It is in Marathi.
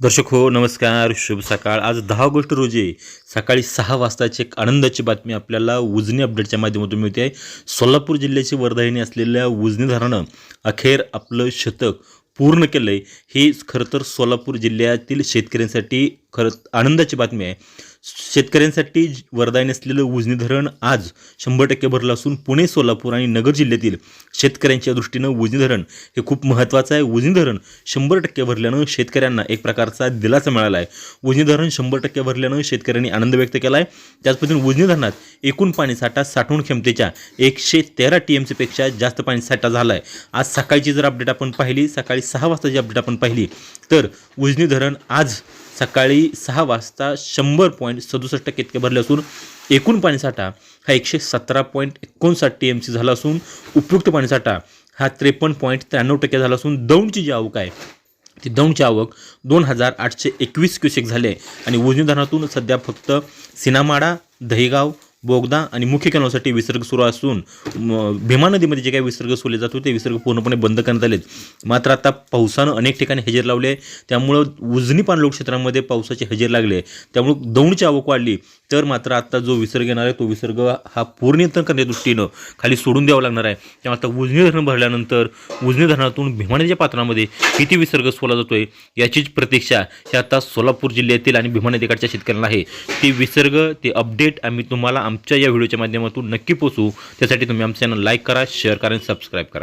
दर्शक हो नमस्कार शुभ सकाळ. आज दहा ऑगस्ट रोजी सकाळी सहा वाजताची एक आनंदाची बातमी आपल्याला उजनी अपडेटच्या माध्यमातून मिळते. आहे सोलापूर जिल्ह्याची वर्धाईने असलेल्या उजनी धरणानं अखेर आपलं शतक पूर्ण केलं आहे ही खरं तर सोलापूर जिल्ह्यातील शेतकऱ्यांसाठी खरं आनंदाची बातमी आहे. शेतकऱ्यांसाठी वरदान असलेलं उजनी धरण आज शंभर टक्के भरलं असून पुणे सोलापूर आणि नगर जिल्ह्यातील शेतकऱ्यांच्या दृष्टीनं उजनी धरण हे खूप महत्त्वाचं आहे. उजनी धरण शंभर टक्के भरल्यानं शेतकऱ्यांना एक प्रकारचा दिलासा मिळाला आहे. उजनी धरण शंभर टक्के भरल्यानं शेतकऱ्यांनी आनंद व्यक्त केला आहे. त्याच पद्धतीने उजनी धरणात एकूण पाणीसाठा साठवण क्षमतेच्या एकशे तेरा टी एम सीपेक्षा जास्त पाणीसाठा झाला आहे. आज सकाळची जर अपडेट आपण पाहिली सकाळी सहा वाजताची अपडेट आपण पाहिली तर उजनी धरण आज सकाळी सहा वाजता शंभर पॉईंट सदुसष्ट टक्के इतके भरले असून एकूण पाणीसाठा हा एकशे सतरा पॉईंट एकोणसाठ टी एम सी झाला असून उपयुक्त पाणीसाठा हा त्रेपन्न पॉईंट त्र्याण्णव टक्के झाला असून दौंडची जी आवक आहे ती दौंडची आवक दोन हजार आठशे एकवीस क्युसेक झाले आणि उजनी धरणातून सध्या फक्त सिनामाडा दहीगाव बोगदा आणि मुख्य कॅनॉलसाठी विसर्ग सुरू असून भीमा नदीमध्ये जे काही विसर्ग सोडले जात होते ते विसर्ग पूर्णपणे बंद करण्यात आलेत. मात्र आता पावसानं अनेक ठिकाणी हजेर लावले त्यामुळं उजनी पाणलोट क्षेत्रामध्ये पावसाचे हजेर लागले त्यामुळं दौंडची आवक वाढली. तर मात्र आता जो विसर्ग येणार आहे तो विसर्ग हा पूर्णनियंत्रण करण्याच्या दृष्टीनं खाली सोडून द्यावा लागणार आहे. त्यामुळे आता उजनी धरण भरल्यानंतर उजनी धरणातून भीमा नदीच्या पात्रामध्ये किती विसर्ग सोडला जातोय याचीच प्रतीक्षा ही आता सोलापूर जिल्ह्यातील आणि भीमा नदीकडच्या शेतकऱ्यांना आहे. ती विसर्ग ते अपडेट आम्ही तुम्हाला आमच्या या व्हिडिओच्या माध्यमातून नक्की पोचू. त्यासाठी तुम्ही आमचं चॅनल लाईक करा शेअर करा आणि सबस्क्राईब करा.